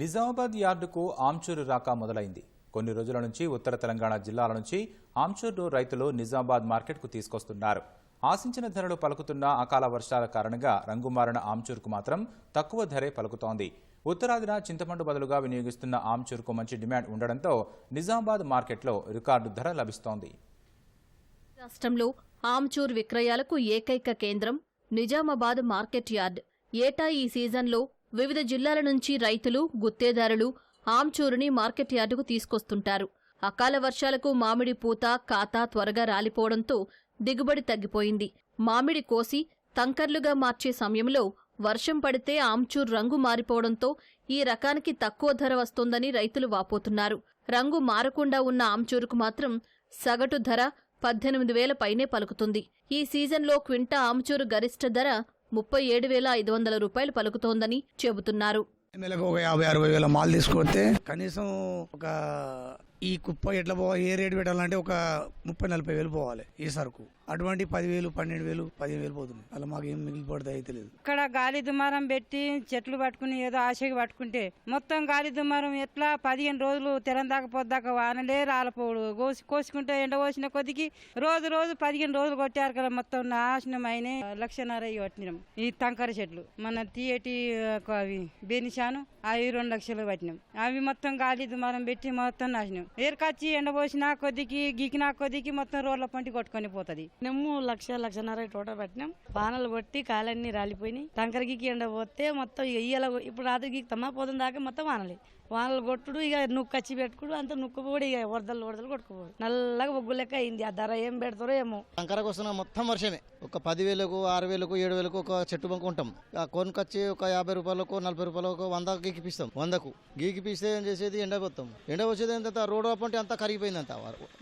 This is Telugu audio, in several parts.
నిజామాబాద్ యార్డుకు ఆమ్చూరు రాక మొదలైంది. కొన్ని రోజుల నుంచి ఉత్తర తెలంగాణ జిల్లాల నుంచి ఆమ్చూరు రైతులు నిజామాబాద్ మార్కెట్కు తీసుకొస్తున్నారు. ఆశించిన ధరలు పలుకుతున్న అకాల వర్షాల కారణంగా రంగుమారిన ఆమ్చూరుకు మాత్రం తక్కువ ధరే పలుకుతోంది. ఉత్తరాదిన చింతపండు బదులుగా వినియోగిస్తున్న ఆమ్చూరుకు మంచి డిమాండ్ ఉండడంతో నిజామాబాద్ మార్కెట్లో రికార్డు ధర లభిస్తోంది. రాష్ట్రంలో ఆమ్చూర్ విక్రయాలకు ఏకైక కేంద్రం నిజామాబాద్ మార్కెట్ యార్డ్. ఏటా ఈ సీజన్లో వివిధ జిల్లాల నుంచి రైతులు గుత్తేదారులు ఆమ్చూరుని మార్కెట్ యార్డుకు తీసుకొస్తుంటారు. అకాల వర్షాలకు మామిడి పూత కాత త్వరగా రాలిపోవడంతో దిగుబడి తగ్గిపోయింది. మామిడి కోసి తంకర్లుగా మార్చే సమయంలో వర్షం పడితే ఆమ్చూర్ రంగు మారిపోవడంతో ఈ రకానికి తక్కువ ధర వస్తోందని రైతులు వాపోతున్నారు. రంగు మారకుండా ఉన్న ఆమ్చూరుకు మాత్రం సగటు ధర పద్దెనిమిది వేల పైనే పలుకుతుంది. ఈ సీజన్లో క్వింటా ఆమ్చూరు గరిష్ట ధర ముప్పై ఏడు వేల ఐదు వందల రూపాయలు పలుకుతోందని చెబుతున్నారు. నెలకు ఒక యాభై అరవై వేల మాల్ తీసుకొస్తే కనీసం ఒక ఈ కుప్ప ఎట్లా పోవాలి? ఏ రేటు పెట్టాలంటే ఒక ముప్పై నలభై వేలు పోవాలి ఈ సరుకు. అటువంటి పదివేలు పన్నెండు వేలు పదిహేను వేలు పోతుంది. అలా మాకు ఏం మిగిలిపోతుంది అయితే లేదు. ఇక్కడ గాలి దుమారం పెట్టి చెట్లు పట్టుకుని ఏదో ఆశగా పట్టుకుంటే మొత్తం గాలి దుమారం ఎట్లా పదిహేను రోజులు తెరందాక పొద్దాక వానలే రాలపోడు కోసి కోసుకుంటే ఎండ కోసిన కొద్దికి రోజు రోజు పదిహేను రోజులు కొట్టారు కదా మొత్తం నాశనం అయిన లక్షన్నర పట్టినాం. ఈ తంకర చెట్లు మన తీయటి ఒక అవి బెనిషాను అవి రెండు లక్షలు పట్టినాం. అవి మొత్తం గాలి దుమారం పెట్టి మొత్తం నాశనం. ఏరుకొచ్చి ఎండ పోసిన కొద్దికి గీకినా కొద్దికి మొత్తం రోడ్ల పంటి కొట్టుకొని పోతుంది. నెమ్ము లక్ష లక్షన్నర టోటల్ పెట్టినాం. వానలు కొట్టి కాలన్నీ రాలిపోయినాయి. టంకరకి ఎండ పోతే మొత్తం ఇయ్యాల ఇప్పుడు రాత్రికి తమ్మా పోతుంది దాకా మొత్తం వానలే. వానలు కొట్టుడు ఇక నుక్కు కచ్చి పెట్టుకుడు అంత నుక్కుపోడు ఇక వరదలు వరదలు కొట్టుకోడు నల్లగా ఒగ్గు లెక్క అయింది. ఆ ధర ఏం పెడతారో ఏమో. కంకరకు వస్తున్న మొత్తం వర్షమే. ఒక పదివేలకు ఆరు వేలకు ఏడు వేలకు ఒక చెట్టు బంకు ఉంటాం. ఆ కొనుకొచ్చి ఒక యాభై రూపాయలకు నలభై రూపాయలకు వంద గీకిపిస్తాం. వందకు. గీకిపిస్తే ఏం చేసేది? ఎండ పోతాం ఎండ వచ్చేది ఎంత రోడ్ పంటే అంతా కరిగిపోయింది అంత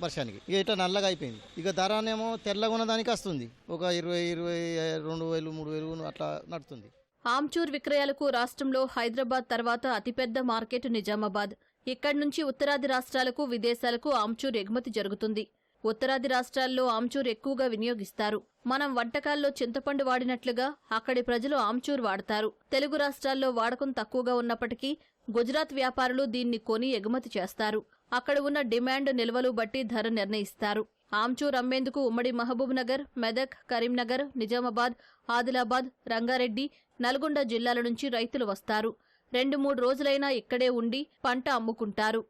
వర్షానికి. ఇక ఇట్లా నల్లగా అయిపోయింది. ఇక ధరనేమో తెల్లగా ఉన్న దానికి వస్తుంది. ఒక ఇరవై ఇరవై రెండు వేలు మూడు వేలు అట్లా నడుతుంది. ఆమ్చూర్ విక్రయాలకు రాష్ట్రంలో హైదరాబాద్ తర్వాత అతిపెద్ద మార్కెట్ నిజామాబాద్. ఇక్కడి నుంచి ఉత్తరాది రాష్ట్రాలకు విదేశాలకు ఆమ్చూర్ ఎగుమతి జరుగుతుంది. ఉత్తరాది రాష్ట్రాల్లో ఆమ్చూర్ ఎక్కువగా వినియోగిస్తారు. మనం వంటకాల్లో చింతపండు వాడినట్లుగా అక్కడి ప్రజలు ఆమ్చూర్ వాడతారు. తెలుగు రాష్ట్రాల్లో వాడకం తక్కువగా ఉన్నప్పటికీ గుజరాత్ వ్యాపారులు దీన్ని కొని ఎగుమతి చేస్తారు. అక్కడ ఉన్న డిమాండ్ నిల్వలు బట్టి ధర నిర్ణయిస్తారు. ఆమ్చూర్ అమ్మేందుకు ఉమ్మడి మహబూబ్ నగర్ మెదక్ కరీంనగర్ నిజామాబాద్ ఆదిలాబాద్ రంగారెడ్డి నల్గొండ జిల్లాల నుంచి రైతులు వస్తారు. రెండు మూడు రోజులైనా ఇక్కడే ఉండి పంట అమ్ముకుంటారు.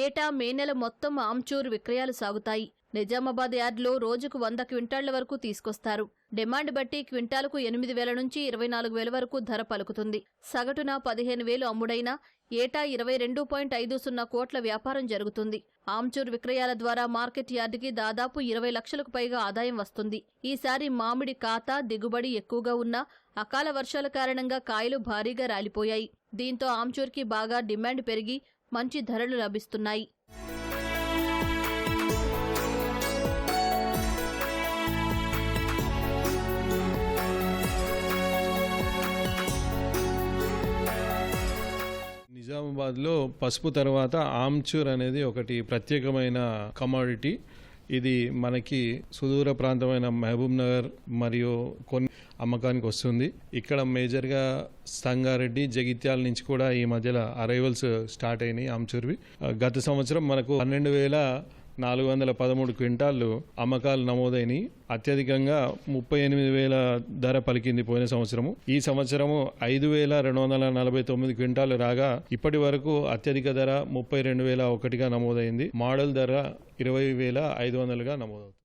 ఏటా మే నెల మొత్తం ఆమ్చూర్ విక్రయాలు సాగుతాయి. నిజామాబాద్ యార్డ్లో రోజుకు వంద క్వింటాళ్ళ వరకు తీసుకొస్తారు. డిమాండ్ బట్టి క్వింటాలకు ఎనిమిది వేల నుంచి ఇరవై నాలుగు వేల వరకు ధర పలుకుతుంది. సగటున పదిహేను వేలు అమ్ముడైనా ఏటా ఇరవై రెండు పాయింట్ ఐదు సున్నా కోట్ల వ్యాపారం జరుగుతుంది. ఆమ్చూర్ విక్రయాల ద్వారా మార్కెట్ యార్డుకి దాదాపు ఇరవై లక్షలకు పైగా ఆదాయం వస్తుంది. ఈసారి మామిడి ఖాతా దిగుబడి ఎక్కువగా ఉన్నా అకాల వర్షాల కారణంగా కాయలు భారీగా రాలిపోయాయి. దీంతో ఆమ్చూర్కి బాగా డిమాండ్ పెరిగి మంచి ధరలు లభిస్తున్నాయి. నిజామాబాద్లో పసుపు తర్వాత ఆమ్చూర్ అనేది ఒకటి ప్రత్యేకమైన కమాడిటీ ఇది మనకి సుదూర ప్రాంతమైన మహబూబ్ నగర్ మరియు కొన్ని అమ్మకానికి వస్తుంది ఇక్కడ మేజర్గా సంగారెడ్డి జగిత్యాల నుంచి కూడా ఈ మధ్యలో అరైవల్స్ స్టార్ట్ అయినాయి ఆమ్చూర్వి. గత సంవత్సరం మనకు పన్నెండు వేల నాలుగు వందల పదమూడు క్వింటాళ్ళు అమ్మకాలు నమోదైనవి అత్యధికంగా ముప్పై ఎనిమిది వేల ధర పలికింది పోయిన సంవత్సరము. ఈ సంవత్సరము ఐదు వేల రెండు వందల నలభై తొమ్మిది క్వింటాలు రాగా ఇప్పటి వరకు అత్యధిక ధర ముప్పై రెండు వేల ఒకటిగా నమోదైంది. మోడల్ ధర ఇరవై వేల ఐదు వందలుగా నమోదవుతుంది.